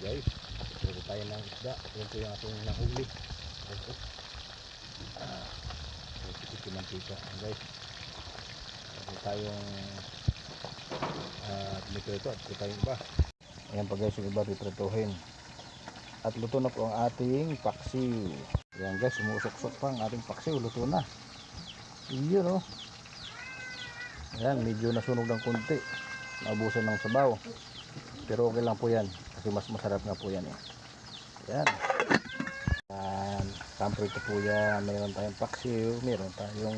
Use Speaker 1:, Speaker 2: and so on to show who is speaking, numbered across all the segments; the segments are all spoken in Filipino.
Speaker 1: guys. Pwede tayo ng isda. Yan po yung ating nahuli. Ito. Ah. Ito yung mantika. Guys. Pwede tayong dito ito. At ito tayong iba. Ayan pa guys, yung iba piprituhin. At luto na po ang ating paksiw. Ayan guys, umusok-sok pa ang ating paksiw. Luto na. Iyon oh. Ayan, medyo nasunog ng konti. Naubusan ng sabaw. Pero okay lang po yan. Kasi mas masarap nga po yan eh. Ayan. Ayan. Kamprito po yan. Mayroon tayong paksiw. Mayroon tayong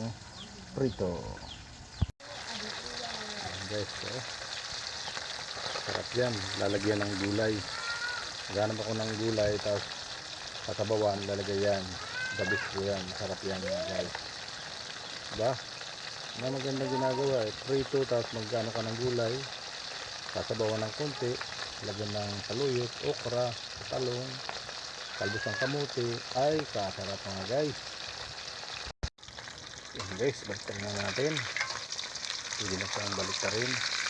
Speaker 1: prito. Ayan guys. Oh. Sarap yan. Lalagyan ng gulay. Ganap ako ng gulay. Tapos katabawan. Lalagay yan. Dabis po yan. Masarap yan guys. Diba? Na maganda ginagawa eh. Prito. Tapos magkano ka ng gulay. Sasabawan ng konti. Lagyan ng saluyot, okra, talong, kalbos ng kamuti. Ay, kasarap mga guys. Yan guys, baliktad na natin. Pwede na siyang baliktarin. Yun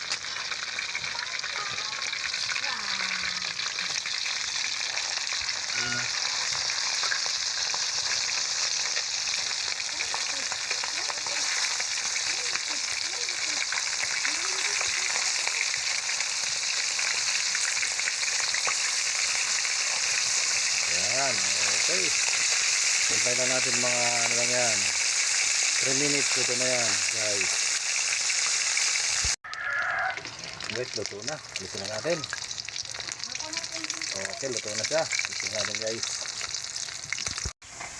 Speaker 1: Yan, okay. Hintay na natin mga ano lang yan. 3 minutes, luto na yan, guys. Wait, luto na. Luto na natin. Okay, luto na siya. Luto na natin, guys.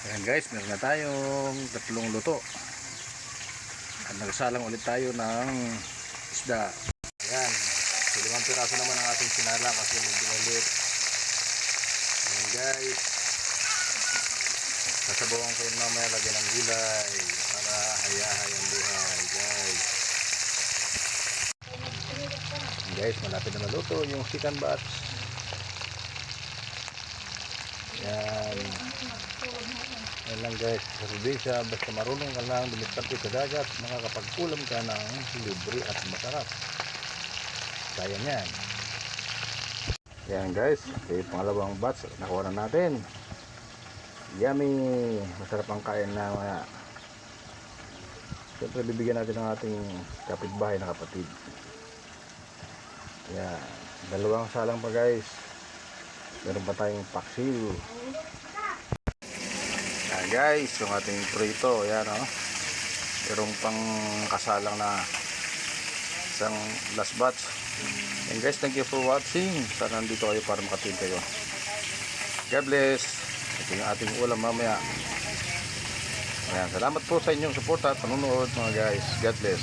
Speaker 1: Ayan, guys. Meron na tayong tatlong luto. At nagsalang ulit tayo ng isda. Ayan. So, piraso naman ang ating sinalang kasi medyo maliit. Guys. Sasabawan ko yun mamaya lagyan ng gulay para hayahay ang buhay, guys. Guys, malapit na maluto yung chicken batch. Yan. Yan lang guys, sa probinsya, basta marunong ka lang dumiskarte sa dagat, makakapagkulam ka ng libre at masarap. Kaya niyan. Yan guys, okay, pangalawang batch, nakuha na natin. Yummy! Masarap ang kain na mga Siyempre bibigyan natin ng ating kapitbahay na kapatid. Yan. Dalawang salang pa guys. Meron pa tayong paksiw. Yan guys, yung ating prito. Yan o. Oh. Meron pang kasalang na isang last batch. And guys, thank you for watching. Sana nandito kayo para makatin kayo. God bless. Ito yung ating ulam mamaya. Ayan, salamat po sa inyong suporta at panunood mga guys. God bless.